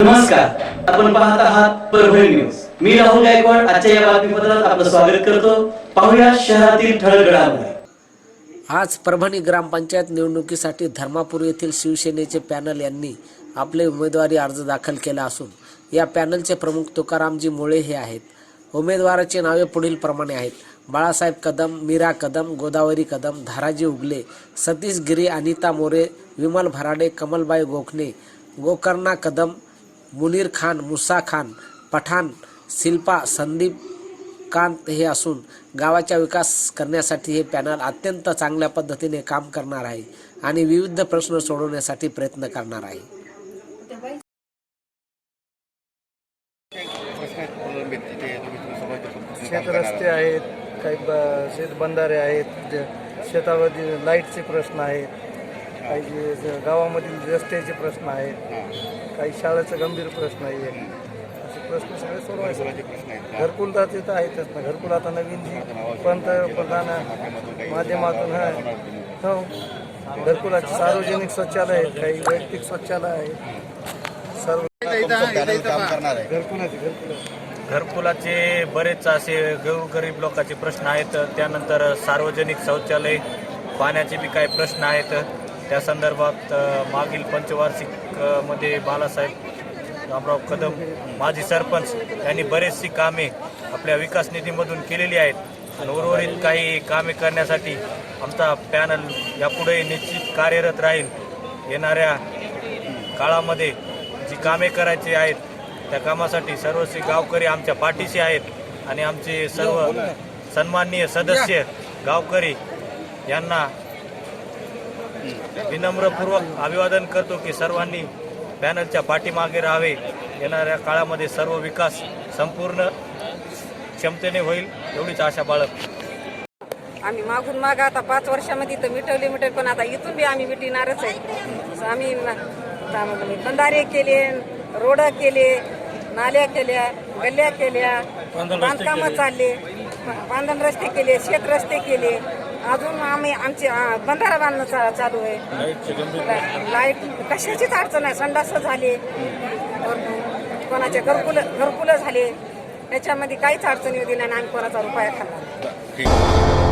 नमस्कार. आपण पाहत आहात परभणी न्यूज. मी राहुल गायकवाड. आजच्या या बातमीपत्रात आपलं स्वागत करतो. पाहूया शहरातील ठळक घडामोडी आज परभणी ग्रामपंचायत निवडणुकीसाठी धर्मापूर येथील शिवसेनेचे पॅनल यांनी आपले उमेदवारी अर्ज दाखल केला असून या पॅनलचे प्रमुख तुकारामजी मुळे हे आहेत. उमेदवाराची नावे पुढील प्रमाणे आहेत. बाळासाहेब कदम मीरा कदम गोदावरी कदम धाराजी उगले सतीश गिरी अनिता मोरे विमल भराडे कमलबाई गोखणे गोकर्णा कदम मुनीर खान मुसा खान पठाण शिल्पा संदीप कांत हे असून गावाचा विकास करण्यासाठी हे पॅनल अत्यंत चांगल्या पद्धतीने काम करणार आहे आणि विविध प्रश्न सोडवण्यासाठी प्रयत्न करणार आहे. शेत रस्ते आहेत काही ब शेत बंधारे आहेत शेतावरती लाईटचे प्रश्न आहेत काही जे ज- गावामधील रस्त्याचे प्रश्न आहेत काही शाळेचा गंभीर प्रश्न आहे असे प्रश्न सगळे सोडवायचे. घरकुलाचे तर आहेतच ना. घरकुल आता नवीन जी पंतप्रधान माध्यमातून हा हो. घरकुलाचे सार्वजनिक शौचालय आहेत काही वैयक्तिक शौचालय आहेत. सर्व घरकुलाचे घरकुलाचे घरकुलाचे. बरेच असे गरीब लोकांचे प्रश्न आहेत. त्यानंतर सार्वजनिक शौचालय पाण्याचे बी काही प्रश्न आहेत. त्या संदर्भात मागील पंचवार्षिकमध्ये बालासाहेब रामराव कदम माजी सरपंच यांनी बरेचशी कामे आपल्या विकास निधीमधून केलेली आहेत. आणि उर्वरित काही कामे करण्यासाठी आमचा पॅनल यापुढे निश्चित कार्यरत राहील. येणाऱ्या काळामध्ये जी कामे करायची आहेत त्या कामासाठी सर्वस्वी गावकरी आमच्या पाठीशी आहेत. आणि आमचे सर्व सन्माननीय सदस्य गावकरी यांना विनम्रपूर्वक अभिवादन करतो की सर्वांनी पॅनलच्या पाठीमागे राहावे. येणाऱ्या काळामध्ये सर्व विकास संपूर्ण क्षमतेने होईल एवढीच आशा बाळगतो आम्ही मागून माग आता पाच वर्षामध्ये तर मिटवले मिटवले पण आता इथून बी आम्ही मिटणारच आहे. आम्ही बंधारे केले रोड केले नाल्या केल्या गल्ल्या केल्या बांधकामं चालले बांधण रस्ते केले शेत रस्ते केले. अजून आम्ही आमचे बंधारा बांधणं चा- चालू आहे लाइट कशाचीच अडचण आहे संडास झाले भरपूर. कोणाचे घरकुलं घरकुलं झाले त्याच्यामध्ये काहीच अडचणी होती नाही आणि आम्ही कोणाचा रुपया खाल्ला.